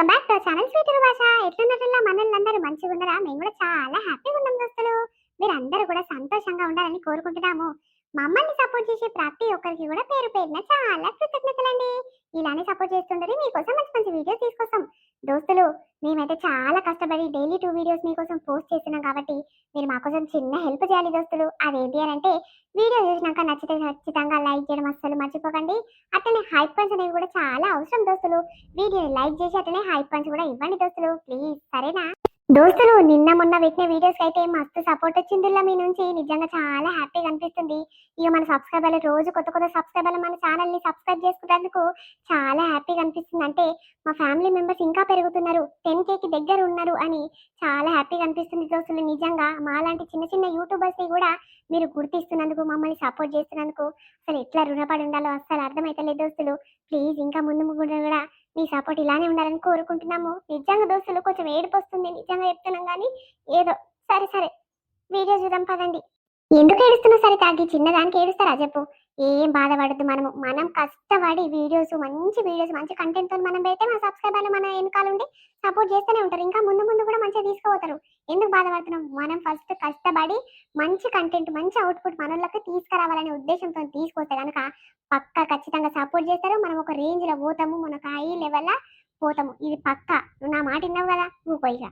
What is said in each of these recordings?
Welcome back to channel sweeter భాష ఎట్లున్నట్లా మనల్ని మంచిగా ఉన్నారా మేము కూడా చాలా హ్యాపీగా ఉన్నాం దోస్తులు. మీరు అందరూ కూడా సంతోషంగా ఉండాలని కోరుకుంటున్నాము. మమ్మల్ని సపోర్ట్ చేసే ప్రతి ఒక్కరికి కూడా పేరు పేరున చాలా కృతజ్ఞతలండి. ఇలానే సపోర్ట్ చేస్తుండే మీకోసం మంచి మంచి వీడియోస్ తీసుకొస్తాం. దోస్తులు మేమైతే చాలా కష్టపడి డైలీ టూ వీడియోస్ మీకోసం పోస్ట్ చేస్తున్నాం కాబట్టి మీరు మా కోసం చిన్న హెల్ప్ చేయాలి దోస్తులు. అదేంటి అని అంటే వీడియో చూసినాక నచ్చితే ఖచ్చితంగా లైక్ చేయడం అస్సలు మర్చిపోకండి. అట్లనే హైప్ పంచ్ అనేవి కూడా చాలా అవసరం దోస్తులు. వీడియోని లైక్ చేసి అట్లనే హైప్ పంచ్ కూడా ఇవ్వండి దోస్తులు. ప్లీజ్ సరేనా? దోస్తులు నిన్న మొన్న పెట్టిన వీడియోస్ అయితే మస్తు సపోర్ట్ వచ్చిందిలా మీ నుంచి. నిజంగా చాలా హ్యాపీగా అనిపిస్తుంది. ఇక మన సబ్స్క్రైబర్లు రోజు కొత్త కొత్త సబ్స్క్రైబర్లు మన ఛానల్ని సబ్స్క్రైబ్ చేసుకున్నందుకు చాలా హ్యాపీగా అనిపిస్తుంది. అంటే మా ఫ్యామిలీ మెంబర్స్ ఇంకా పెరుగుతున్నారు. టెన్ కేకి దగ్గర ఉన్నారు అని చాలా హ్యాపీగా అనిపిస్తుంది దోస్తులు. నిజంగా మాలాంటి చిన్న చిన్న యూట్యూబర్స్ని కూడా మీరు గుర్తిస్తున్నందుకు మమ్మల్ని సపోర్ట్ చేస్తున్నందుకు అసలు ఎట్లా రుణపడి ఉండాలో అస్సలు అర్థమైతలేదు దోస్తులు. ప్లీజ్ ఇంకా ముందు ముందు కూడా మీ సపోర్ట్ ఇలానే ఉండాలని కోరుకుంటున్నాము. నిజంగా దోస్తులు కొంచెం ఏడుపు వస్తుంది నిజంగా చెప్తున్నాం కానీ ఏదో సరే సరే. వీడియో చూద్దాం పదండి. ఎందుకు ఏడుస్తున్నావు సరే తాగి చిన్నదానికి ఏడుస్తారా చెప్పు. ఏం బాధపడద్దు మనము మనం కష్టపడి వీడియోస్ మంచి వీడియోస్ మంచి కంటెంట్తో మనం పెడితే మన సబ్స్క్రైబర్లు మన వెనకాల ఉండి సపోర్ట్ చేస్తూనే ఉంటారు. ఇంకా ముందు ముందు కూడా మంచిగా తీసుకుపోతారు. ఎందుకు బాధపడుతున్నాం? మనం ఫస్ట్ కష్టపడి మంచి కంటెంట్ మంచి అవుట్పుట్ మనలోకి తీసుకురావాలనే ఉద్దేశంతో తీసుకొస్తే కనుక పక్క ఖచ్చితంగా సపోర్ట్ చేస్తారు. మనం ఒక రేంజ్లో పోతాము మనకు హై లెవెల్ పోతాము. ఇది పక్కా. నువ్వు నా మాట విన్నావు కదా? నువ్వు పోయిగా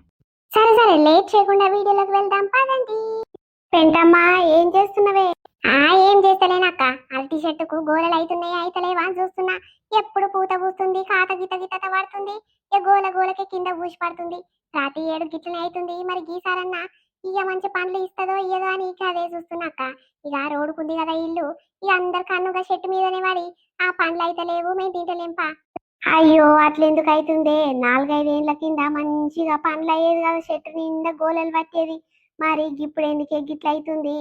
సరే సరే. లేట్ చేయకుండా వీడియోలోకి వెళ్దాం. పదండి. పెంటమ్మా ఏం చేస్తున్నావే? ఆ ఏం చేస్తలేనక్క అరటి చెట్టుకు గోలలు అవుతున్నాయి అయితలేవా అని చూస్తున్నా. ఎప్పుడు పూత పూస్తుంది కాత గీత గిత పడుతుంది. ఇక గోల గోలకి కింద ఊసి పడుతుంది. ప్రతి ఏడు గిట్లనే అవుతుంది మరి గీసారన్నా ఇక మంచి పండ్లు ఇస్తుందో ఇయ్యదో అని ఇక అదే చూస్తున్నాక్క ఇక రోడ్డుకుంది కదా ఇల్లు. ఇక అందరు కన్నుగా చెట్టు మీదనే పడి ఆ పండ్లు అయితే లేవు మేము తింటలేంపా అయ్యో అట్లెందుకు అవుతుందే నాలుగైదు ఏళ్ళ కింద మంచిగా పండ్లు అయ్యేది కదా చెట్టు నిండా గోలలు పట్టేది. మరి ఇప్పుడు ఎందుకు గిట్ల అవుతుంది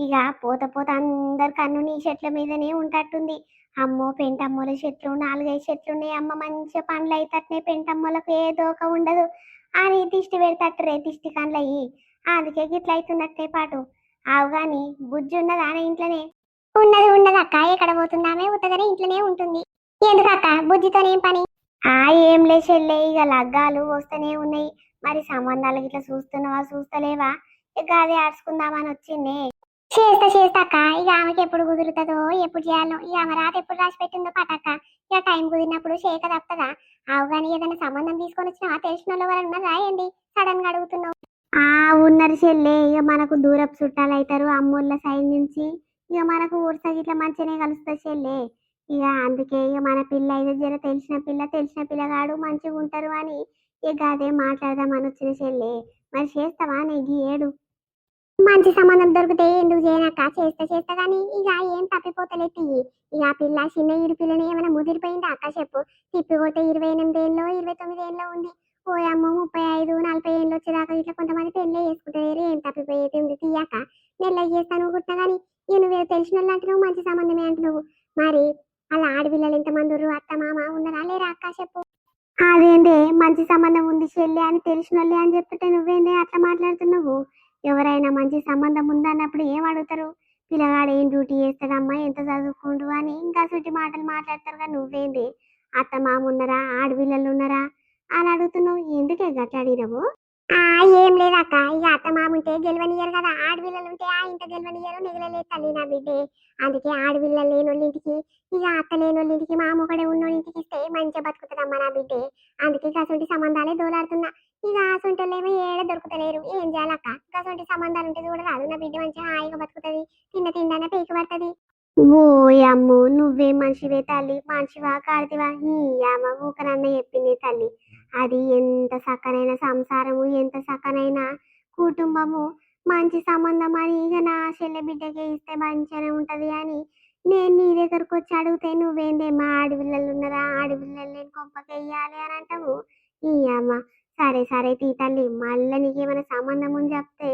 ఇక పోత పోత అందరు కన్ను నీ చెట్ల మీదనే ఉంటట్టుంది. అమ్మో పెంటమ్మల చెట్లు నాలుగైదు చెట్లు ఉన్నాయి. అమ్మ మంచిగా పండ్లు అయితట్నే పెంటమ్మలకు ఏదో ఒక ఉండదు. అని దిష్టి పెడతట్టురే దిష్టి కండ్లు అయ్యి అందుకే గిట్ల అవుతున్నట్టే పాటు. ఆవు కానీ బుజ్జి ఉన్నదా ఆమె ఇంట్లోనే? ఉన్నది ఉన్నది అక్క. ఎక్కడ పోతుందామే ఉత్తగానే ఇంట్లోనే ఉంటుంది. ఎందుకక్క బుజ్జితోనేం పని? ఆ ఏం లే చెల్లె. ఇక లగ్గాలు వస్తూనే ఉన్నాయి. మరి సంబంధాలు ఇట్లా చూస్తున్నావా చూస్తలేవా? ఇక అదే ఆడుచుకుందామని వచ్చింది. చేస్తా చేస్తా అక్క. ఇక ఆమెకి ఎప్పుడు కుదురుతుందో ఎప్పుడు చేయాలో ఇక ఆమె రాత ఎప్పుడు రాసి పెట్టిందో పటక్క ఇక టైం కుదిరినప్పుడు చేయక తప్పదా ఆవు కానీ ఏదైనా సంబంధం తీసుకొని వచ్చినా తెలిసిన వాళ్ళు ఎవరన్నా రాయండి సడన్గా అడుగుతున్నావు. ఆ ఉన్నారు చెల్లె. ఇక మనకు దూరపు చుట్టాలు అవుతారు అమ్మోళ్ళ సైడ్ నుంచి. ఇక మనకు ఊర్స ఇట్లా మంచిగానే కలుస్తుంది చెల్లె. ఇక అందుకే ఇక మన పిల్ల అయితే జర తెలిసిన పిల్ల తెలిసిన పిల్లగాడు మంచిగా ఉంటారు అని. ఇక అదే మాట్లాడదామని వచ్చిన చెల్లె. మరి చేస్తావా? నీకు ఏడు. మంచి సంబంధం దొరికితే ఎందుకు చేయనక్క? చేస్తా చేస్తా కానీ ఇక ఏం తప్పిపోతలే తియ్యి ఇక ఆ పిల్ల చిన్న ఇరు పిల్లని ఏమైనా ముదిరిపోయిందా? అక్క చెప్పు. తిప్పి కొడితే ఇరవై ఎనిమిది ఏళ్ళలో ఇరవై తొమ్మిది ఏళ్ళలో ఉంది. ఓ అమ్మ ముప్పై ఐదు నలభై ఏళ్ళు వచ్చేదాకా ఇట్లా కొంతమంది పెళ్ళే చేసుకుంటారు ఏం తప్పిపోయేది ఉంది తీయాక నెల చేస్తాను అనుకుంటున్నా కానీ ఇక నువ్వు తెలిసిన వాళ్ళు అంటున్నావు మంచి సంబంధమే అంటున్నావు. మరి అలా ఆడపిల్లలు ఎంతమంది ఉర్రు? అత్త మామ ఉన్నారా? లేరా అక్క? చెప్పు. అదేందే మంచి సంబంధం ఉంది చెల్లి అని తెలిసిన వాళ్ళే అని చెప్తుంటే నువ్వేందే అట్లా మాట్లాడుతున్నావు? ఎవరైనా మంచి సంబంధం ఉందన్నప్పుడు ఏం అడుగుతారు? పిల్లగాడు ఏం డ్యూటీ చేస్తాడమ్మా? ఎంత చదువుకుండు అని ఇంకా సుటి మాటలు మాట్లాడతారు కానీ నువ్వేంది? అత్త మామ ఉన్నారా? ఆడపిల్లలు ఉన్నారా? అని అడుగుతున్నావు. ఎందుకే గట్ల అడిగినావు ఏం లేదక్క ఇక అత్త మాముంటే గెలవనియరు కదా. ఆడపిల్లలు ఉంటే ఆ ఇంత గెలవనియరు మిగలలేదు తల్లి నా బిడ్డే. అందుకే ఆడపిల్లలు లేని వాళ్ళ ఇంటికి ఇక అత్త లేని ఇంటికి మామ ఒకడే ఉన్న ఇంటికి ఇస్తే మంచిగా బతుకుతుందమ్మా నా బిడ్డే. అందుకే కసంటి సంబంధాలే దోలాడుతున్నా. ఇక అసొంటోళ్ళేమో ఏడ దొరుకుతలేరు. ఏం చేయాలక్క కసంటి సంబంధాలు ఉంటే చూడరాదు నా బిడ్డ మంచిగా హాయిగా బతుకుతుంది. తిన్న తిండానే పీకి పడుతుంది. ఓ అమ్ము నువ్వే మనిషివే తల్లి. మనిషివా కాడితివా ఈ అమ్మ ఊకనన్న చెప్పింది తల్లి. అది ఎంత సక్కనైన సంసారము ఎంత సక్కనైన కుటుంబము మంచి సంబంధం అని ఇక నా చెల్లె బిడ్డకే ఇస్తే మంచిగానే ఉంటది అని నేను నీ దగ్గరకు వచ్చి అడిగితే నువ్వేందే మా ఆడపిల్లలు ఉన్నారా ఆడపిల్లలు నేను కొంపకెయ్యాలి అని అంటావు? ఈ అమ్మ సరే సరే తీ తల్లి మళ్ళీ నీకేమైనా సంబంధం ఉంది చెప్తే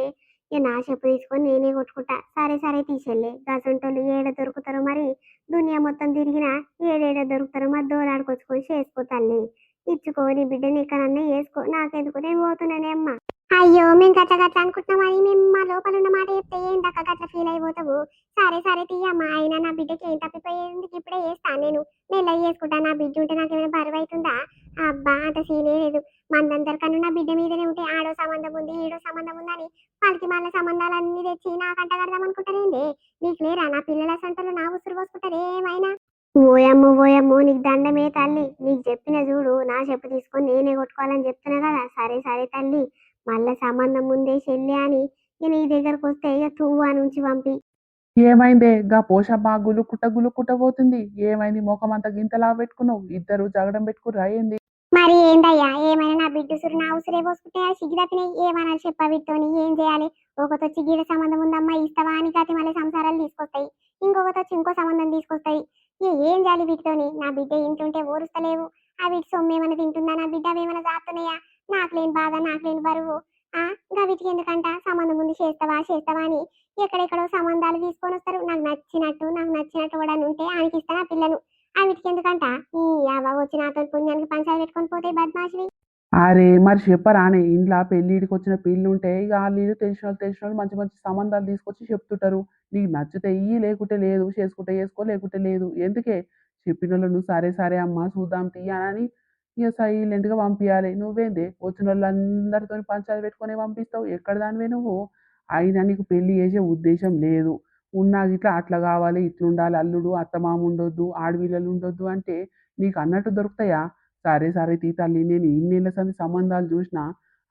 ఇక నా చెప్పు తీసుకొని నేనే కొట్టుకుంటా. సరే సరే తీసేళ్ళే గసంటోళ్ళు ఏడ దొరుకుతారో మరి దునియా మొత్తం తిరిగినా ఏడేడ దొరుకుతారో మరి దోలాడుకొచ్చుకొని చేసుకో తల్లి. ఇచ్చుకో నీ బిడ్డ నీకనన్నా వేసుకో. నాకెందుకు? నేను పోతున్నానే అమ్మ. అయ్యో మేము గట్ల గట్ల అనుకుంటున్నామని మేము మా లోపల ఉన్న మాట చెప్తే ఏందక్క గట్ల ఫీల్ అయిపోతావు? సరే సరే తీయమ్మా అయినా నా బిడ్డకి ఏం తప్పిపోయేందుకు ఇప్పుడే వేస్తాను నేను. మెల్లగా చేసుకుంటా. నా బిడ్డ ఉంటే నాకు ఏమైనా బరువు అవుతుందా? అబ్బా అంత సీనే లేదు. మందందరికన్నా నా బిడ్డ మీదనే ఉంటే ఆడో సంబంధం ఉంది ఈడో సంబంధం ఉందని వాళ్ళకి మళ్ళీ సంబంధాలన్నీ తెచ్చి నాకంట కడదాం అనుకుంటారేంది? నీకు లేరా? నా పిల్లల సంటలు నా ఉసురు పోసుకుంటారు ఏమైనా ఓయమ్మో ఓయమ్మో నీకు దండమే తల్లి. నీకు చెప్పిన చూడు నా చెప్పు తీసుకొని నేనే కొట్టుకోవాలని చెప్తున్నా కదా. సరే సరే తల్లి. మళ్ళా సంబంధం ముందే చెల్లి అని ఇక నీ దగ్గరకు వస్తే ఇక తువ్వు అని ఉంచి పంపి. ఏమైందే? గా పోషమ్మ గులుకుట గులుకుట పోతుంది. ఏమైంది? ముఖం అంతా గింతలా పెట్టుకున్నావు. ఇద్దరు జగడం పెట్టుకుని రాయింది మరి ఏందయ్యా? ఏమైనా నా బిడ్డ సురు నా ఉసురే పోసుకుంటే సిగ్గు తప్పినాయి. ఏమనాలి చెప్ప వీటితోని ఏం చేయాలి? ఒకతో గీడ సంబంధం ఉందమ్మా ఇస్తావా అని కాతి మళ్ళీ సంసారాలు తీసుకొస్తాయి. వచ్చి ఇంకో సంబంధం తీసుకొస్తాయి. ఇక ఏం జాలి వీటితోని? నా బిడ్డ ఇంటుంటే ఓరుస్తలేవు. ఆ వీటి సొమ్ము ఏమైనా తింటుందా? నా బిడ్డ ఏమైనా దాస్తున్నాయా నాకు లేని బాధ నాకు లేని బరువు. ఆ? ఇంకా వీటికి ఎందుకంట? సంబంధం ఉంది చేస్తావా చేస్తావా అని ఎక్కడెక్కడో సంబంధాలు తీసుకొని వస్తారు. నాకు నచ్చినట్టు నాకు నచ్చినట్టు కూడా ఉంటే ఆయనకి ఇస్తాను ఆ పిల్లను. ఆ వీటికి ఎందుకంట? ఈ అవ్వ వచ్చి నాతో పుణ్యానికి పంచాలు పెట్టుకొని పోతే బద్మాషివి. అరే మరి చెప్పరానే ఇంట్లో పెళ్ళిడికి వచ్చిన పిల్లలు ఉంటే ఇక వాళ్ళు తెలిసిన వాళ్ళు తెలిసిన వాళ్ళు మంచి మంచి సంబంధాలు తీసుకొచ్చి చెప్తుంటారు. నీకు నచ్చితే ఈ లేకుంటే లేదు చేసుకుంటే చేసుకో లేకుంటే లేదు. ఎందుకే? చెప్పిన వాళ్ళు నువ్వు సరే సరే అమ్మా చూద్దాం తీయనని ఇక సైలెంట్గా పంపించాలి నువ్వేందే? వచ్చిన వాళ్ళందరితో పంచాయతీ పెట్టుకొని పంపిస్తావు? ఎక్కడ దానివే నువ్వు? అయినా నీకు పెళ్ళి చేసే ఉద్దేశం లేదు. ఉన్నా ఇట్లా అట్లా కావాలి ఇట్లుండాలి అల్లుడు అత్తమామ ఉండొద్దు ఆడపిల్లలు ఉండొద్దు అంటే నీకు అన్నట్టు దొరుకుతాయా? సరే సరే తీ తల్లి నేను ఇన్నేళ్ళ సంది సంబంధాలు చూసినా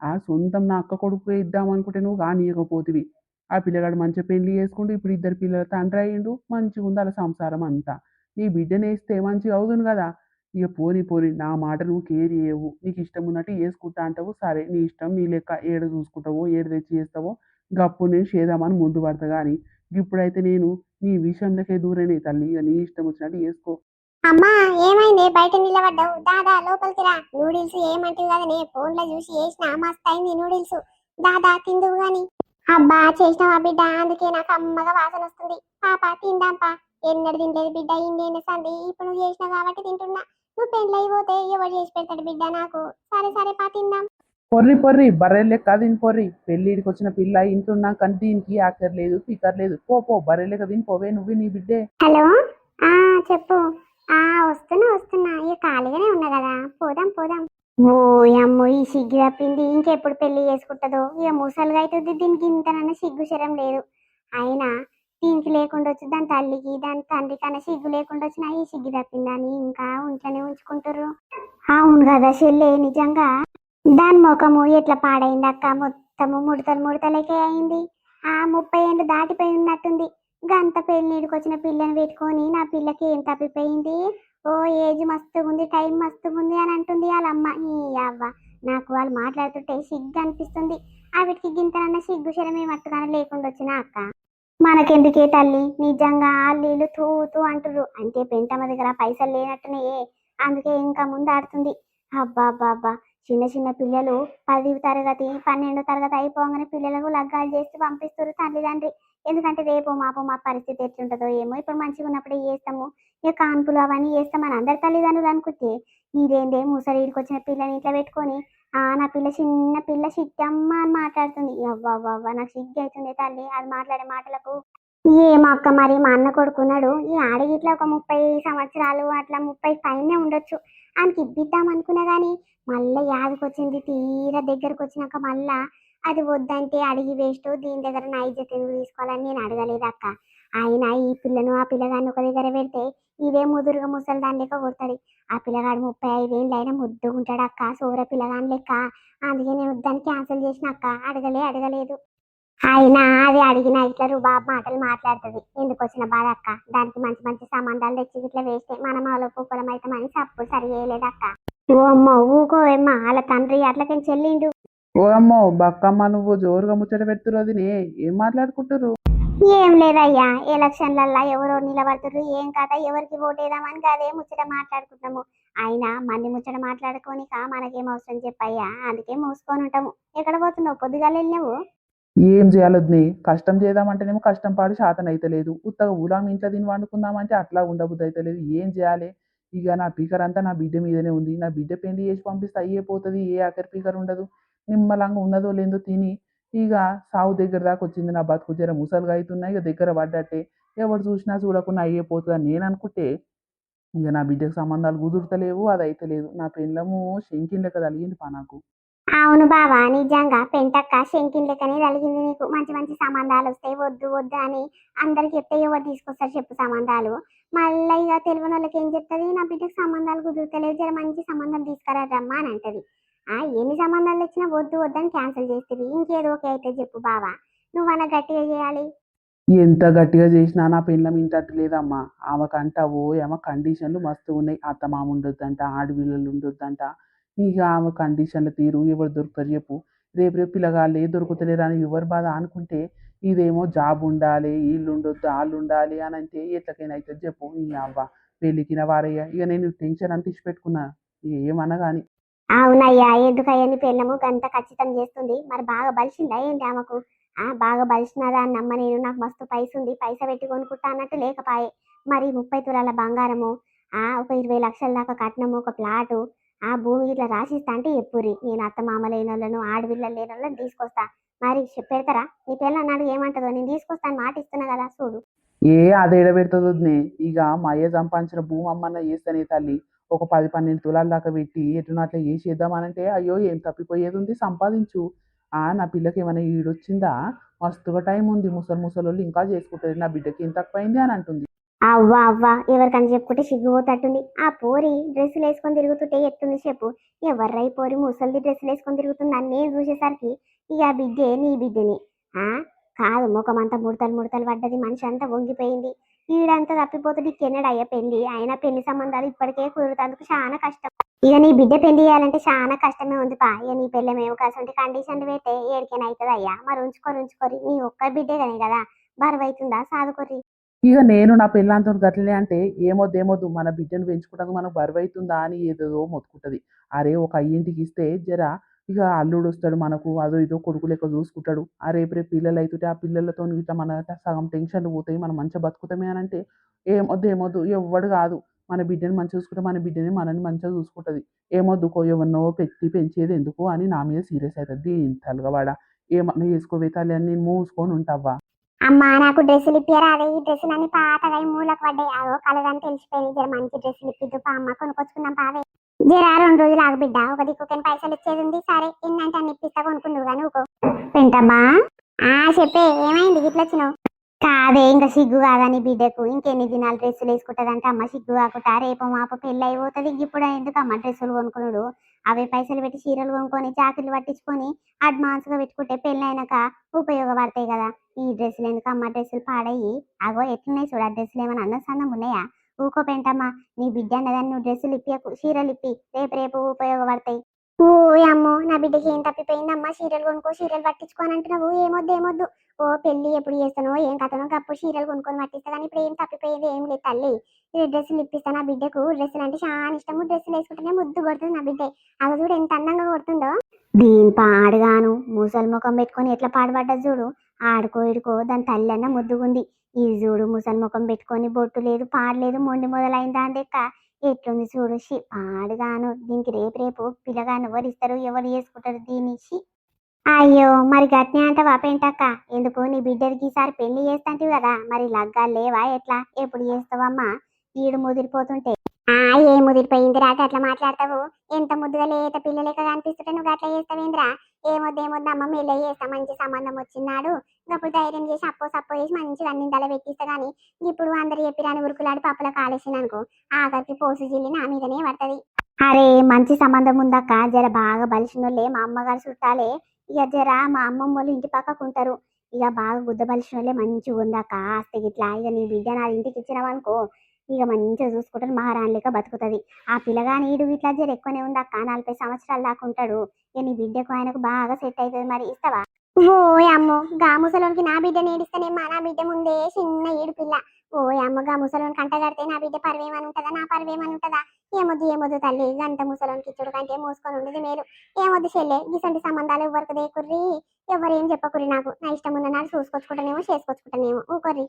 ఆ సొంతం నా అక్క కొడుకు ఇద్దాం అనుకుంటే నువ్వు కానీయకపోతివి. ఆ పిల్లగాడు మంచిగా పెళ్ళి చేసుకుంటూ ఇప్పుడు ఇద్దరు పిల్లల తండ్రి అయ్యిండు మంచిగా ఉంది అలా సంసారం అంతా. నీ బిడ్డని వేస్తే మంచిగా అవుతుంది కదా. ఇక పోని పోని నా మాట నువ్వు కేర్ చేయవు. నీకు ఇష్టం ఉన్నట్టు వేసుకుంటా అంటావు. సరే నీ ఇష్టం నీ లెక్క ఏడ చూసుకుంటావో ఏడు తెచ్చి చేస్తావో గప్పుడు నేను చేద్దామని ముందు పడతా కానీ ఇప్పుడైతే నేను నీ విషయంలోకే దూరనే తల్లి ఇక నీ ఇష్టం వచ్చినట్టు చేసుకో. అమ్మా ఏమైంది? బయట నిలబడ్డావు. దాదా లోపలికి రా. నూడిల్స్ ఏమంటివి కదనే ఫోన్లో చూసి చేసిన. మస్త్ అయింది నూడిల్స్. దాదా తిందువు గాని. అబ్బా చేసినావా బిడ్డ? అందుకే నాకు అమ్మగా వాసన వస్తుంది. పాప తిందాంపా ఎన్నడు తినలేదు బిడ్డ ఇన్ని సంది. ఇప్పుడు నువ్వు చేసినావు కాబట్టి తింటున్నా. నువ్వు పెళ్ళి అయిపోతే ఎవరు చేసి పెడతాడు బిడ్డ నాకు? సరే సరే పా తిందాం. పొర్రి పొర్రి బర్రె లెక్క తిని పొర్రి. పెళ్ళిడికి వచ్చిన పిల్ల ఇంట్లో కానీ దీనికి ఆకర్ లేదు పీకర్ లేదు పో పో బర్రె లెక్క తిని పోవే నువ్వు నీ బిడ్డే. హలో? ఆ చెప్పు. ఆ వస్తున్నా వస్తున్నా. ఇక ఖాళీగానే ఉన్నా కదా. పోదాం పోదాం. ఓ అమ్మో ఈ సిగ్గు తప్పింది. ఇంకెప్పుడు పెళ్ళి చేసుకుంటుందో? ఇక ముసలుగా అవుతుంది దీనికి ఇంతనన్న సిగ్గు శరం లేదు. అయినా దీనికి లేకుండా వచ్చి దాని తల్లికి దాని తండ్రి కన్నా సిగ్గు లేకుండా వచ్చినా ఈ సిగ్గు తప్పిందని ఇంకా ఇంట్లోనే ఉంచుకుంటారు అవును కదా చెల్లె నిజంగా. దాని ముఖము ఎట్లా పాడైంది అక్క? మొత్తము ముడతలు ముడతలకే అయింది. ఆ ముప్పై ఏళ్ళు దాటిపోయి ఉన్నట్టుంది. గంత పెళ్ళిడికి వచ్చిన పిల్లని పెట్టుకొని నా పిల్లకి ఏం తప్పిపోయింది? ఓ ఏజ్ మస్తుగా ఉంది టైం మస్తుగా ఉంది అని అంటుంది వాళ్ళ అమ్మ. ఈ అవ్వ నాకు వాళ్ళు మాట్లాడుతుంటే సిగ్గు అనిపిస్తుంది. ఆవిడకి గింతనన్న సిగ్గు శరమే మట్టుగానే లేకుండా వచ్చిన అక్క. మనకెందుకే తల్లి? నిజంగా వాళ్ళు తూ తూ అంటుర్రు. అంటే పెంటమ్మ దగ్గర పైసలు లేనట్టునే అందుకే ఇంకా ముందు ఆడుతుంది. అబ్బా అబ్బా అబ్బా చిన్న చిన్న పిల్లలు పది తరగతి పన్నెండో తరగతి అయిపోగానే పిల్లలకు లగ్గాలు చేసి పంపిస్తారు తల్లిదండ్రి. ఎందుకంటే రేపు మాపు మా పరిస్థితి ఎట్లుంటుందో ఏమో. ఇప్పుడు మంచిగా ఉన్నప్పుడే చేస్తాము. ఇక కాన్పులు అవన్నీ చేస్తామని అందరి తల్లిదండ్రులు అనుకుంటే ఇదేందే ముసలిడికి వచ్చిన పిల్లని ఇట్లా పెట్టుకొని ఆ నా పిల్ల చిన్న పిల్ల చిట్టమ్మ అని మాట్లాడుతుంది. అవ్వ నాకు సిగ్గు అవుతుంది తల్లి అది మాట్లాడే మాటలకు. ఏమో అక్క మరి మా అన్న కొడుకున్నాడు. ఈ ఆడికి ఇట్లా ఒక ముప్పై సంవత్సరాలు అట్లా ముప్పై పైనే ఉండొచ్చు. ఆయనకి ఇప్పిద్దాం అనుకున్నా కానీ మళ్ళీ యాదకొచ్చింది తీరా దగ్గరకు వచ్చినాక మళ్ళా అది వద్దంటే అడిగి వేస్ట్ దీని దగ్గర నా ఇజ్జత్ ఎందుకు తీసుకోవాలని నేను అడగలేదు అక్క. ఆయన ఈ పిల్లను ఆ పిల్లగాన్ని ఒక దగ్గర పెడితే ఇదే ముదురుగా ముసలి దాని లెక్క కొడతాడు. ఆ పిల్లగాడు ముప్పై ఐదేళ్ళు అయినా ముద్దుకుంటాడు అక్క సూర పిల్లగాని లెక్క. అందుకే నేను వద్దని క్యాన్సిల్ చేసిన అక్క అడగలే అడగలేదు. అయినా అది అడిగిన ఇట్లా రుబాబ్ మాటలు మాట్లాడుతుంది. ఎందుకు వచ్చిన బాధ అక్క? దానికి మంచి మంచి సంబంధాలు తెచ్చి ఇట్లా వేస్తే మనం అలో అయితే అవుతామని తప్పు సరి చేయలేదు అక్క. ఓ అమ్మ ఊకోవేమ్మ వాళ్ళ తండ్రి అట్లకని చెల్లిండు? ఓ అమ్మో బక్కమ్మ నువ్వు జోరుగా ముచ్చట పెడుతురు అదినే ఏం మాట్లాడుకుంటారు ఏం లేదయ్యా ఎలక్షన్లల్లా ఎవరో నిలబడుతుర్రు ఏం కథ ఎవరికి ఓటేద్దామని అదే ముచ్చట మాట్లాడుకుంటాము. అయినా మంది ముచ్చట మాట్లాడుకోనిక మనకేం అవసరం చెప్పయ్యా అందుకే మూసుకొని ఉంటాము ఎక్కడ పోతున్నావు? పొద్దుగాల వెళ్ళినావు? ఏం చేయాలి వదినే కష్టం చేద్దామంటేనేమో కష్టం పాడు శాతం అయితలేదు ఉత్తగా ఊలాం ఇంట్లో తిని వండుకుందామంటే అట్లా ఉండబుద్ధి అయితలేదు ఏం చేయాలి? ఇక నా పీకర్ అంతా నా బిడ్డ మీదనే ఉంది. నా బిడ్డ పెళ్ళి చేసి పంపిస్తే అయ్యే పోతుంది ఏ ఆఖరి పీకర్ ఉండదు నిమ్మలంగా ఉన్నదో లేదో తిని ఇక సావు దగ్గర దాకా వచ్చింది నా బతుకు. జర ముసలుగా అవుతున్నాయి ఇక దగ్గర పడ్డట్టే. ఎవరు చూసినా చూడకుండా అయ్యేపోతుందని నేను అనుకుంటే ఇక నా బిడ్డకు సంబంధాలు కుదురుతలేవు అది అయితే లేదు నా పెళ్ళము శంకిన్ లెక్క తలిగింది పా నాకు. అవును బావా నిజంగా పెంటక్క శంకిన్ లెక్కనే కలిగింది నీకు. మంచి మంచి సంబంధాలు వస్తాయి వద్దు వద్దు అని అందరికి చెప్తే ఎవరు తీసుకొస్తారు చెప్పు సంబంధాలు. మళ్ళీ ఇక తెలియని వాళ్ళకి ఏం చెప్తుంది? నా బిడ్డకు సంబంధాలు కుదురుతలేవు జర మంచి సంబంధం తీసుకురా అని అంటది. ఎన్ని సంబంధాలు వచ్చినా వద్దు వద్దని క్యాన్సిల్ చేస్తుంది ఇంకేదో ఓకే అయితే చెప్పు బావా. నువ్వన్నా గట్టిగా చేయాలి? ఎంత గట్టిగా చేసినా నా పెళ్ళం ఇంటట్టు లేదమ్మా. ఆమెకంట ఓ ఏమో కండిషన్లు మస్తు ఉన్నాయి. అత్త మామ ఉండొద్దంట ఆడపిల్లలు ఉండొద్దంట. ఇక ఆమె కండిషన్ల తీరు ఎవరు దొరుకుతారు చెప్పు. రేపు రేపు పిల్లగాళ్ళు ఏ దొరుకుతలేరు అని ఎవరు బాధ అనుకుంటే ఇదేమో జాబ్ ఉండాలి వీళ్ళు ఉండొద్దు వాళ్ళు ఉండాలి అని అంటే ఎట్లకైనా అవుతుంది చెప్పు. ఈ అవ్వ పెళ్ళికిన వారయ్య. ఇక నేను టెన్షన్ అంత ఇచ్చి పెట్టుకున్నా ఏమన్నా కానీ అవునయ్యా ఎందుకయ్యా నీ పెళ్ళము గంత ఖచ్చితం చేస్తుంది. మరి బాగా బలిసిందా ఏంటి ఆమెకు? ఆ బాగా బలిసినదా అని నమ్మ నేను నాకు మస్తు పైస ఉంది పైస పెట్టి కొనుక్కుంటా అన్నట్టు లేకపాయే. మరి ముప్పై తులాల బంగారము ఆ ఒక ఇరవై లక్షల దాకా కట్నము ఒక ప్లాటు ఆ భూమి ఇట్లా రాసిస్తా అంటే ఎప్పురి? నేను అత్త మామ లేని వాళ్ళను ఆడపిల్లలు లేని వాళ్ళని తీసుకొస్తా. మరి పెడతారా నీ పిల్ల అన్నాడు ఏమంటదో? నేను తీసుకొస్తాను మాట ఇస్తున్నా కదా చూడు. ఏ అది ఎడబెడుతుంది ఇక మా అయ్య సంపాదించిన భూమి అమ్మన్న చేస్తానే తల్లి. ఒక పది పన్నెండు తులాల దాకా పెట్టి ఎటునట్లా చేసేద్దామనంటే అయ్యో ఏం తప్పిపోయేది ఉంది సంపాదించు. ఆ నా పిల్లకి ఏమైనా ఈడొచ్చిందా? మస్తుగా టైం ఉంది ముసలి ముసలోళ్ళు ఇంకా చేసుకుంటుంది నా బిడ్డకి ఏం తక్కువైంది అని అంటుంది. అవ్వా అవ్వా ఎవరికని చెప్పుకుంటే సిగ్గుపోతట్టుంది. ఆ పోరి డ్రెస్సులు వేసుకొని తిరుగుతుంటే ఎట్టుంది చెప్పు. ఎవర్రై పోరి ముసలిది డ్రెస్సులు వేసుకొని తిరుగుతుంది అని నేను చూసేసరికి ఇక బిడ్డే నీ బిడ్డని. ఆ కాదు ముఖం అంతా ముడతలు ముడతలు పడ్డది. మనిషి అంతా వంగిపోయింది. ఈడంతా తప్పిపోతుంది అయ్య పెళ్ళి అయినా పెళ్ళి సంబంధాలు ఇప్పటికే కుదురుతందుకు చాలా కష్టం. ఇక నీ బిడ్డ పెళ్ళి చేయాలంటే చాలా కష్టమే ఉంది పా. ఇక నీ పెళ్ళమేమో కాసంటే కండిషన్లు పెడితే ఏడికైనా అవుతుంది అయ్యా? మరి ఉంచుకొని ఉంచుకొని నీ ఒక్క బిడ్డే కానీ కదా. బరువు అవుతుందా సాదుకోరి ఇక నేను నా పిల్లంతో గట్లనే అంటే ఏమొద్దు ఏమొద్దు. మన బిడ్డను పెంచుకుంటాను మనకు బరువు అవుతుందా అని ఏదో మొత్తుకుంటుంది. అరే ఒక అయ్యింటికి ఇస్తే జరా ఇక అల్లుడు వస్తాడు మనకు అదో ఇదో కొడుకు లెక్క చూసుకుంటాడు. ఆ రేపు రేపు పిల్లలు అవుతుంటే ఆ పిల్లలతో ఇట్లా మన సగం టెన్షన్లు పోతాయి మనం మంచిగా బతుకుతామే అని అంటే ఏమొద్దు ఏమొద్దు ఎవ్వడు కాదు. మన బిడ్డని మంచిగా చూసుకుంటే మన బిడ్డని మనని మంచిగా చూసుకుంటుంది. ఏమొద్దుకో ఎవరినో పెట్టి పెంచేది ఎందుకు అని నా మీద సీరియస్ అవుతుంది తలగవాడ ఏమన్నా వేసుకోవే తల్లి అని నేను మూసుకొని ఉంటావా అమ్మా నాకు డ్రెస్సులు ఇప్పారు అదే ఈ డ్రెస్సులు అన్ని పాతగా మూలకు పడ్డాయి. అదో కలదని తెలిసిపోయింది. మంచి డ్రెస్సులు ఇప్పిద్దు. పా అమ్మ కొనుకొచ్చుకుందాం పావే. జరా రెండు రోజులు ఆగు బిడ్డ. ఒక దిక్కుకని పైసలు ఇచ్చేది ఉంది. సరే ఎన్నంటే అన్ని ఇప్పిస్తా కొనుక్కుందు కానీ ఊకో పెంటమ్మా ఆ చెప్పే ఏమైంది? గిట్ల వచ్చినావు? కాదే ఇంకా సిగ్గు కాదని బిడ్డకు? ఇంకెన్ని దినాలు డ్రెస్సులు వేసుకుంటదంటే అమ్మ సిగ్గు కాకుండా రేపు మాప పెళ్ళి అయిపోతుంది ఇప్పుడు ఎందుకు అమ్మ డ్రెస్సులు కొనుక్కున్నాడు? అవి పైసలు పెట్టి చీరలు కొనుక్కొని జాకెట్లు పట్టించుకొని అడ్వాన్స్గా పెట్టుకుంటే పెళ్ళి అయినాక ఉపయోగపడతాయి కదా. ఈ డ్రెస్సులు ఎందుకు అమ్మ డ్రెస్సులు పాడయ్యి. అగో ఎట్లున్నాయి చూడ డ్రెస్సులు? ఏమైనా అందం సందం ఉన్నాయా? ఊకో పెంటమ్మా నీ బిడ్డ అన్నదాన్ని నువ్వు డ్రెస్సులు ఇప్పియకు చీరలు ఇప్పి రేపు రేపు ఉపయోగపడతాయి. ఓ అమ్మో నా బిడ్డకి ఏం తప్పిపోయిందమ్మా? చీరలు కొనుక్కో చీరలు పట్టించుకోని అంటున్నావు. ఏమొద్దు ఏమొద్దు. ఓ పెళ్ళి ఎప్పుడు చేస్తానో ఏం కథనో అప్పుడు చీరలు కొనుక్కొని పట్టిస్తా కానీ ఇప్పుడు ఏం తప్పిపోయేది ఏం లేదు తల్లి. ఈ డ్రెస్సులు ఇప్పిస్తాను నా బిడ్డకు. డ్రెస్సులు అంటే చాలా ఇష్టము. డ్రెస్సులు వేసుకుంటేనే ముద్దు కొడుతుంది నా బిడ్డ. అది చూడు ఎంత అందంగా కొడుతుందో. దీని పాడుగాను ముసలి ముఖం పెట్టుకొని ఎట్లా పాడుపడ్డది చూడు. ఆడుకో ఇడుకో దాని తల్లన్న ముద్దుగుంది. ఈ చూడు ముసలి ముఖం పెట్టుకొని బొట్టు లేదు పాడలేదు మొండి మొదలైందా అందెక్క ఎట్లుంది చూడు షి పాడుగాను. దీనికి రేపు రేపు పిల్లగాను ఎవరు ఇస్తారు ఎవరు చేసుకుంటారు దీన్ని షి? అయ్యో మరి గట్నే అంటవా పెంటక్క? ఎందుకు నీ బిడ్డరికి ఈసారి పెళ్ళి చేస్తాంటివి కదా? మరి లగ్గాలు లేవా ఎట్లా? ఎప్పుడు చేస్తావమ్మా? ఈడు ముదిరిపోతుంటే. ఆ ఏ ముదిరిపోయిందిరా అట్లా మాట్లాడతావు? ఎంత ముద్దుగా లేత పిల్లలేక కనిపిస్తుంటే నువ్వు అట్లా చేస్తావేంద్రా? ఏమొద్దు అమ్మ మెల్ల చేస్తా మంచి సంబంధం వచ్చినాడు అప్పుడు ధైర్యం చేసి అప్పో సప్పో చేసి మంచిగా అన్ని దళ పెట్టిస్తా కానీ ఇప్పుడు అందరు చెప్పిరాని ఉరుకులాడి పప్పుల కాలేసింది అనుకో ఆఖరికి పోసు జిల్లి నా మీదనే పడుతుంది. అరే మంచి సంబంధం ఉందక్క. జర బాగా బలిసినోళ్ళే మా అమ్మగారు చుట్టాలే. ఇక జర మా అమ్మమ్మ వాళ్ళు ఇంటి పక్కకు ఉంటారు. ఇక బాగా గుద్ద బలిసినోళ్ళే మంచిగా ఉందక్క ఆస్తి గిట్లా. ఇక నీ బిడ్డ నా ఇంటికి ఇచ్చినావనుకో ఇక మంచిగా చూసుకుంటారు మహారాణి బతుకుతుంది. ఆ పిల్లగానీడు ఇట్లా జర ఎక్కువనే ఉంది అక్క. నలభై సంవత్సరాల దాకా ఉంటాడు. ఇక నీ బిడ్డకు ఆయనకు బాగా సెట్ అవుతుంది మరి. ఇస్తావా? ఓ అమ్మో గా ముసలోనికి నా బిడ్డ నేడిస్తేనేమ్మా నా బిడ్డ ముందే చిన్న ఏడు పిల్ల. ఓ అమ్మో గా ముసలోని కంట కడితే నా బిడ్డ పర్వేమని ఉంటుందా నా పర్వేమని ఉంటుందా ఏమొద్దు ఏమొద్దు తల్లి. గంట ముసలోనికి ఇచ్చుడు కంటే మూసుకొని ఉండేది మేలు. ఏమొద్దు చెల్లె ఇసంటి సంబంధాలు ఎవరికి దేకుర్రి? ఎవరేం చెప్పకుర్రి నాకు? నా ఇష్టం ఉన్న నాడు చూసుకొచ్చుకుంటానేమో చేసుకొచ్చుకుంటానేమో. ఊకొర్రి.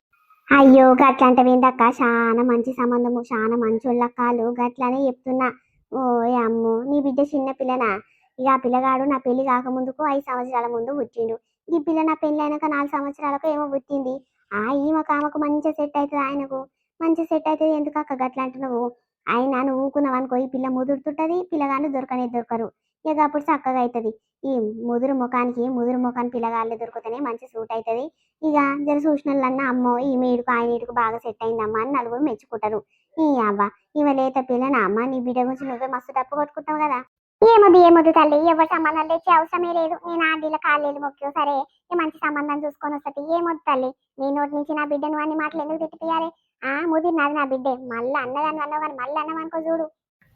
అయ్యో గట్లంటవేందక్క చాలా మంచి సంబంధము చాలా మంచోళ్ళ కాలు గట్లనే చెప్తున్నా. ఓ అమ్మో నీ బిడ్డ చిన్న పిల్లనా? ఇక ఆ పిల్లగాడు నా పెళ్ళి కాకముందుకు ఐదు సంవత్సరాల ముందు పుట్టిండు. ఈ పిల్ల నా పెళ్ళి అయినాక నాలుగు సంవత్సరాలకు ఏమో పుట్టింది. ఆ ఈమె కామకు మంచిగా సెట్ అవుతుంది ఆయనకు? మంచిగా సెట్ అవుతుంది ఎందుకు అక్క గట్లా అంటున్నావు ఆయన నువ్వు ఊకున్నావు అనుకో ఈ పిల్ల ముదురుతుంటది పిల్లగాళ్ళు దొరకనే దొరకరు. ఇక అప్పుడు చక్కగా అవుతుంది ఈ ముదురు ముఖానికి ముదురు ముఖాన్ని పిల్లగాళ్ళు దొరికితేనే మంచి సూట్ అవుతుంది ఇక జర సూచనలన్నా అమ్మో ఈ మీడుకు ఆయన ఈడుకు బాగా సెట్ అయిందమ్మా అని నలుగురు మెచ్చుకుంటారు. ఈ అవ్వ ఈమె లేత పిల్లన అమ్మ నీ బిడ్డ గురించి నువ్వే మస్తు డప్పు కొట్టుకుంటావు కదా. ఏమొద్దు ఏమొద్దు తల్లి ఎవరి సంబంధం తెచ్చే అవసరమే లేదు. నేను ఆంటీల కాళ్ళు మొక్కు సరే ఈ మంచి సంబంధం చూసుకొని వస్తుంది. ఏమొద్దు తల్లి నీ నోటి నుంచి నా బిడ్డను అన్ని మాటలు ఎందుకు తిట్టిపియాలి ఆ ముదిరినది నా బిడ్డే. మళ్ళీ అన్నదాన్ని అన్నావు కానీ మళ్ళీ అన్నవనుకో చూడు.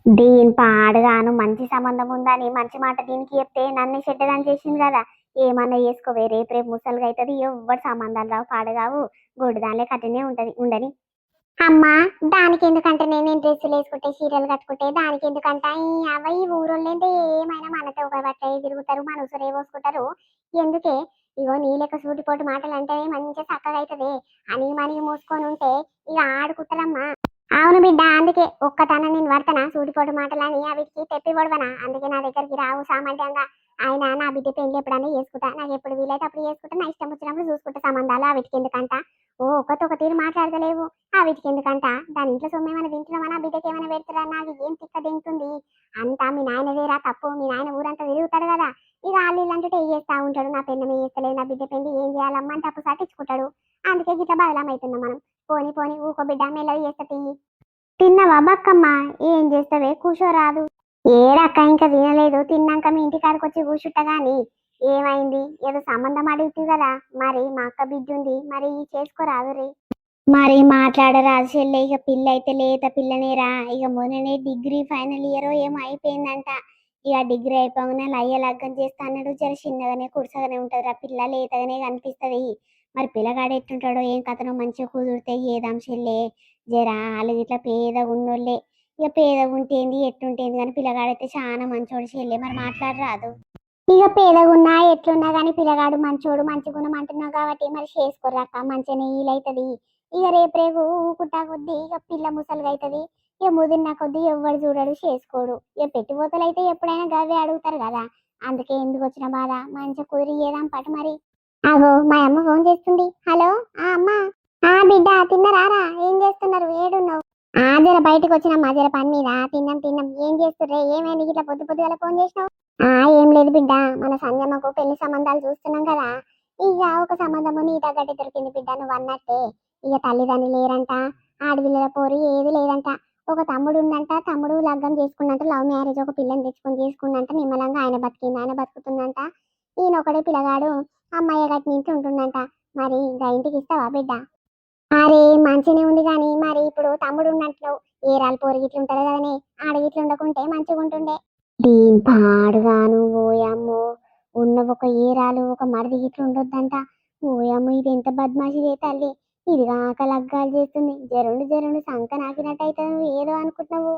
దీని పాడుగాను మంచి సంబంధం ఉందని మంచి మాట దీనికి చెప్తే నన్ను చెడ్డదాన్ని చేసింది కదా. ఏమన్నా చేసుకోవే రేపు రేపు ముసలిగా అవుతుంది ఎవ్వరు సంబంధాలు రావు పాడగావు గొడ్డు దానిలో కట్టినే ఉంటది ఉండని. అమ్మా దానికి ఎందుకంటే నేను డ్రెస్సులు వేసుకుంటే చీరలు కట్టుకుంటే దానికి ఎందుకంట అవి అవ్వ ఊరోళ్ళేంటే ఏమైనా మనతో ఒక బట్టే తిరుగుతారు మన ఉసురే పోసుకుంటారు. ఎందుకే? ఇగో నీ లెక్క సూటిపోటు మాటలు అంటే మంచిగా చక్కగా అవుతుంది అని మనీ మూసుకొని ఉంటే ఇక ఆడుకుంటారమ్మా అవును బిడ్డ అందుకే ఒక్కతన నేను పడతానా? సూటిపోటు మాటలని వీటికి తెప్పి పొడవనా అందుకే నా దగ్గరికి రావు సామాన్యంగా ఆయన నా బిడ్డ పెళ్ళి ఎప్పుడన్నా చేసుకుంటా? నాకు ఎప్పుడు వీలైతే అప్పుడు చేసుకుంటా. నా ఇష్టం వచ్చినప్పుడు చూసుకుంటా సంబంధాలు ఆ వీటికి ఎందుకంట? ఓ ఒక్కతో ఒక తీరు మాట్లాడతలేవు. ఆ వీటికి ఎందుకంట? దాని ఇంట్లో సొమ్ము ఏమైనా తింటున్నామా? నా బిడ్డకి ఏమైనా పెడతారా నాకు ఏం తిక్క తింటుంది? అంతా మీ నాయనదేరా తప్పు మీ నాయన ఊరంతా తిరుగుతాడు కదా. ఇక వాళ్ళు ఇలాంటి చేస్తా ఉంటాడు? నా పెన్ను చేస్తలేదు నా బిడ్డ పెళ్ళి ఏం చేయాలమ్మా అని తప్పు సాటించుకుంటాడు. అందుకే గిట్ల బదలం అవుతున్నాం మనం. పోని పోని ఊకో బిడ్డ మెల్లగా చేస్తా తియ్యి. తిన్నావా బక్కమ్మ? ఏం చేస్తావే? కూర్చోరాదు ఏడక్క ఇంకా తినలేదు. తిన్నాక మీ ఇంటి కాడికి వచ్చి కూర్చుంటా గాని. ఏమైంది? ఏదో సంబంధం అడుగుతుంది కదా. మరి మా అక్క బిడ్డ ఉంది మరి చేసుకోరాదు రే మరి మాట్లాడరాదు చెల్లె ఇక పిల్ల అయితే లేత పిల్లనేరా. ఇక మొన్ననే డిగ్రీ ఫైనల్ ఇయర్ ఏమో అయిపోయిందంట. ఇక డిగ్రీ అయిపోగానే లయ్య లగ్గం చేస్తా అన్నాడు. జర చిన్నగానే కుడిసగానే ఉంటుంది రా పిల్ల లేతగానే కనిపిస్తుంది. మరి పిల్లగాడు ఎట్టుంటాడో ఏం కథనో మంచిగా కుదిరితే ఏదాం చెల్లే. జరా వాళ్ళు ఇట్లా పేదగా ఉన్నోళ్ళే. ఇక పేదగా ఉంటేంది ఎట్టుంటేంది కానీ పిల్లగాడైతే చాలా మంచోడు చెల్లే. మరి మాట్లాడరాదు. ఇక పేదగున్నా ఎట్లున్నా కానీ పిల్లగాడు మంచోడు మంచిగుణం అంటున్నావు కాబట్టి మరి చేసుకోరాక మంచిగా వీలైతుంది ఇక రేపు రేపు ఊకుంటా కొద్దీ ఇక పిల్ల ముసలిగా అవుతుంది ఇక ముదిరిన కొద్దీ ఎవ్వడు చూడడు చేసుకోడు. ఇక పెట్టిపోతలు అయితే ఎప్పుడైనా గవే అడుగుతారు కదా. అందుకే ఎందుకు వచ్చిన బాధ? మంచిగా కుదిరి ఏదాం పట్టు మరి. అగో మా అమ్మ ఫోన్ చేస్తుంది. హలో ఆ అమ్మ. ఆ బిడ్డ తిన్నరారా ఏం చేస్తున్నారు? ఏడున్నావు? ఆ జర బయటకు వచ్చిన మా జర పని మీద. తిన్నాం తిన్నాం. ఏం చేస్తుర్రే? ఏమైంది? ఇట్లా పొద్దు పొద్దుగల ఫోన్ చేసినావు? ఆ ఏం లేదు బిడ్డ. మన సంజమ్మకు పెళ్ళి సంబంధాలు చూస్తున్నాం కదా. ఇక ఒక సంబంధము నీ తగ్గట్టు దొరికింది బిడ్డ నువ్వు అన్నట్టే. ఇక తల్లిదండ్రులు లేరంట ఆడపిల్లల పోరు ఏది లేదంట. ఒక తమ్ముడు ఉందంట తమ్ముడు లగ్గం చేసుకున్నంట లవ్ మ్యారేజ్ ఒక పిల్లని తెచ్చుకొని చేసుకున్నంట నిమ్మలంగా ఆయన బతికింది ఆయన బతుకుతుందంట. ఈయన ఒకడే పిల్లగాడు అమ్మాయి గట్టి నుంచి ఉంటుందంట. మరి ఇంకా ఇంటికి ఇస్తావా బిడ్డ? అరే మంచిగానే ఉంది కానీ మరి ఇప్పుడు తమ్ముడు ఉన్నట్లు ఏరాలు పోరు గిట్లు ఉంటారు కదనే ఆడ గిట్లు ఉండకుంటే మంచిగా ఉంటుండే. దీని పాడుగాను ఓయమ్మో ఉన్న ఒక ఏరాలు ఒక మడిది గిట్లు ఉండొద్దంట. ఓయమ్మ ఇది ఎంత బద్మాషిదే తల్లి ఇదిగా కాక లగ్గాలు చేస్తుంది. జరుండు జరుండు సంక నాకినట్టు అయితే నువ్వు ఏదో అనుకుంటున్నావు.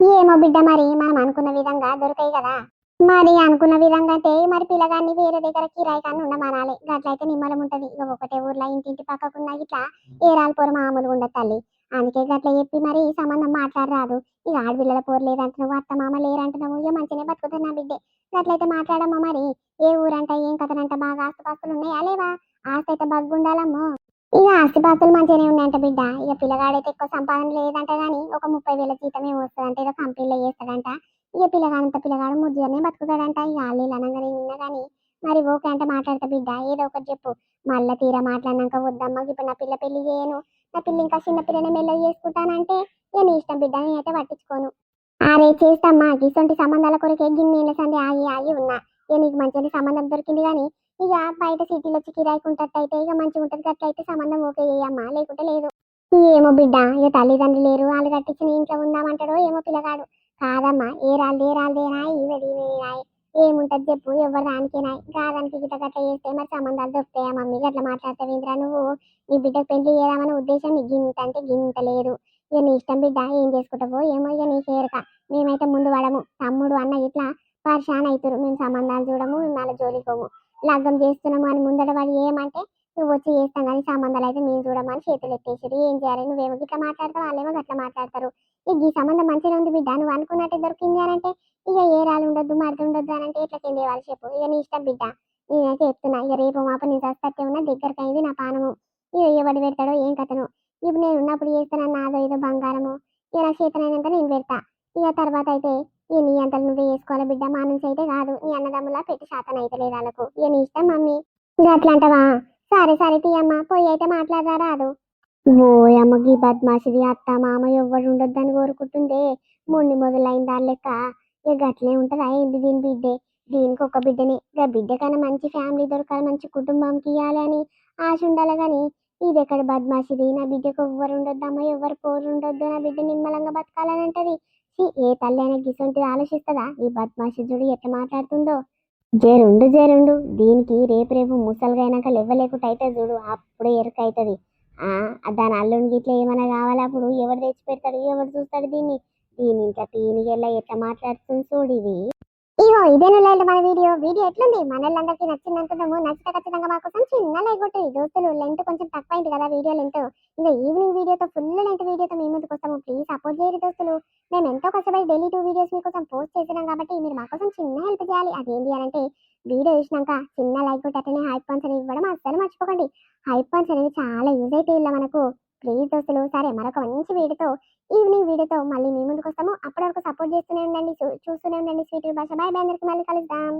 ఏమో బిడ్డ మరి మనం అనుకున్న విధంగా దొరకాయి కదా. మరి అనుకున్న విధంగా అంటే మరి పిల్లగాన్ని వేరే దగ్గర కిరాయి కానీ ఉండమనాలి. గట్లయితే నిమ్మలం ఉంటది. ఇక ఒకటే ఊర్లో ఇంటింటి పక్కకున్న ఇట్లా ఏరాల పొర మామూలుగా ఉండదు తల్లి. అందుకే గట్ల చెప్పి మరి ఈ సంబంధం మాట్లాడరాదు. ఇక ఆడపిల్లల పోరు లేదంటున్నావు. అత్త మామ లేరంటున్నావు. ఇక మంచిగానే బతుకుతుంది నా బిడ్డే. గట్లయితే మాట్లాడమ్మా మరి. ఏ ఊరంట ఏం కథనంట బాగా ఆస్తుపాస్తులు ఉన్నాయా లేవా? ఆస్తి అయితే బగ్గుండాలమ్మో. ఇక ఆస్తిపాస్తులు మంచిగానే ఉన్నాయంట బిడ్డ. ఇక పిల్లగాడైతే ఎక్కువ సంపాదన లేదంట గానీ ఒక ముప్పై వేల జీతం ఏమి వస్తుందంట ఏదో కంపెనీలో చేస్తాడంట ఇక పిల్లగాడంత పిల్లగాడు ముద్దుగానే బతుకుతాడంట. ఇక వాళ్ళు అనగానే నిన్న కానీ మరి ఓకే అంటే మాట్లాడతా బిడ్డ. ఏదో ఒకటి చెప్పు. మళ్ళీ తీరా మాట్లాడినాక వద్దమ్మా. ఇప్పుడు నా పిల్ల పెళ్ళి చేయను. నా పిల్ల ఇంకా చిన్న పిల్లని మెల్లగా చేసుకుంటానంటే నేను నీ ఇష్టం బిడ్డ. నేనైతే పట్టించుకోను. అరే చేస్తామ్మా ఇటువంటి సంబంధాల కొరకే గిన్నెల సంది ఆగి ఆగి ఉన్నా. ఇక నీకు మంచి సంబంధం దొరికింది కానీ ఇక బయట సిటీలో వచ్చి కిరాయికుంటట్టయితే ఇక మంచిగా ఉంటుంది అట్లయితే సంబంధం ఓకే చేయమ్మా లేకుంటే లేదు. ఏమో బిడ్డ ఇక తల్లిదండ్రులు లేరు వాళ్ళు కట్టించిన ఇంట్లో ఉందామంటాడో ఏమో పిల్లగాడు. కాదమ్మా ఏ రాళ్ళు ఏ రాళ్ళేనా ఈవెడి ఈవెడినాయి ఏముంటది చెప్పు ఎవరు దానికేనా? కాదానికి గిట్ట గట్ట చేస్తే మరి సంబంధాలు దొరుకుతాయా మమ్మీ? గట్ల మాట్లాడతావేంద్రా నువ్వు? నీ బిడ్డకు పెళ్ళి చేద్దామని ఉద్దేశం నీకు గింత అంటే గింత లేదు. ఇక నీ ఇష్టం బిడ్డ ఏం చేసుకుంటావో ఏమో ఇక నీ చేరక మేమైతే ముందు పడము. తమ్ముడు అన్న ఇట్లా పరిశాన్ అవుతారు మేము సంబంధాలు చూడము మేము వాళ్ళ జోలికోము లగ్గం చేస్తున్నాము అని ముందట వాడు ఏమంటే నువ్వు వచ్చి చేస్తాం కానీ సంబంధాలు అయితే మేము చూడమని చేతులు ఎత్తేసారు ఏం చేయాలి? నువ్వేమో గిట్లా మాట్లాడతావు? వాళ్ళేమో గట్లా మాట్లాడతారు. ఇక ఈ సంబంధం మంచిగా ఉంది బిడ్డ నువ్వు అనుకున్నట్టే దొరికింది అని అంటే ఇక ఏ రాళ్ళు ఉండొద్దు మరిది ఉండొద్దు అని అంటే ఇట్లా కింద వాళ్ళు చెప్పు. ఇక నీ ఇష్టం బిడ్డ. నేనైతే చెప్తున్నా ఇక రేపు మాప నేను చస్తట్టే ఉన్నా దగ్గరకు అయింది నా పానము. ఇక ఎవడు పెడతాడో ఏం కథను. ఇప్పుడు నేను ఉన్నప్పుడు చేస్తానన్న నాదో ఏదో బంగారము. ఇక నా చేతనైనాక నేను పెడతా. ఇక తర్వాత అయితే ఇక నీ అంతలు నువ్వే వేసుకోవాలి బిడ్డ? మా నుంచి అయితే కాదు. నీ అన్నదమ్ములా పెట్టి శాతం అయితే లేదు వాళ్ళకు ఇక నీ ఇష్టం మమ్మీ. ఇంకా అట్లా అంటావా సరే సరే తీయమ్మ పోయి అయితే మాట్లాడదా రాదు. ఓయమ్మ గీ బద్మాసిది అత్త మామ ఎవ్వరు ఉండొద్దని కోరుకుంటుందే. మొండి మొదలైన దాని లెక్క. ఇక గట్లే ఉంటదా ఏంది దీని బిడ్డే? దీనికి ఒక బిడ్డనే. ఇక బిడ్డ కన్నా మంచి ఫ్యామిలీ దొరకాలి మంచి కుటుంబంకి ఇవ్వాలి అని ఆశ ఉండాలి కానీ ఇది ఎక్కడ బద్మాసిది నా బిడ్డకు ఎవ్వరు ఉండొద్దు అమ్మ ఎవ్వరు పోరు ఉండొద్దు. నా బిడ్డ నిమ్మలంగా బతకాలని అంటది. ఏ తల్లి అయినా గిసొంటిది ఆలోచిస్తుందా? ఈ బద్మాషి చూడు ఎట్లా మాట్లాడుతుందో? జేరుండు జేరుండు. దీనికి రేపు రేపు ముసలిగైనాక లెవ్వలేకుండా అయితే చూడు అప్పుడే ఎరుక అవుతుంది ఆ దాని అల్లుడికి ఇట్లా ఏమైనా కావాలి అప్పుడు? ఎవరు తెచ్చి పెడతాడు ఎవరు చూస్తాడు దీన్ని? దీని ఇంకా పీనికెళ్ళ ఎట్లా మాట్లాడుతుంది చూడు ఇది. ఇగో ఇదేను లేదు మన వీడియో. వీడియో ఎట్లుంది? మనల్లందరికీ నచ్చింది అనుకుంటాము నచ్చితే ఖచ్చితంగా మా కోసం చిన్న లైక్ కొట్టి. దోస్తులు లెంత్ కొంచెం తక్కువ అయింది కదా వీడియో లెంత్. ఇంకా ఈవినింగ్ వీడియోతో ఫుల్ లెంత్ వీడియోతో మీ ముందుకు వస్తాము. ప్లీజ్ సపోర్ట్ చేయరు దోస్తులు. మేము ఎంతో కష్టపడి డైలీ టూ వీడియోస్ మీకోసం పోస్ట్ చేసినాం కాబట్టి మీరు మా కోసం చిన్న హెల్ప్ చేయాలి. అదేంటి అని అంటే వీడియో చూసినాక చిన్న లైక్ కొట్టి అట్లనే హైప్ పాయింట్స్ అనేవి ఇవ్వడం అస్సలు మర్చిపోకండి. హైప్ పాయింట్స్ అనేవి చాలా యూజ్ అయితే ఇలా మనకు. ప్లీజ్ దోస్తులు సరే మరొక మంచి వీడితో ఈవినింగ్ వీడియోతో మళ్ళీ మీ ముందుకు వస్తాము అప్పటి వరకు సపోర్ట్ చేస్తూనే ఉండండి చూ- చూస్తూనే ఉండండి స్వీట్ భాష బాయ్ బాయ్ అందరికి మళ్ళీ కలుద్దాం.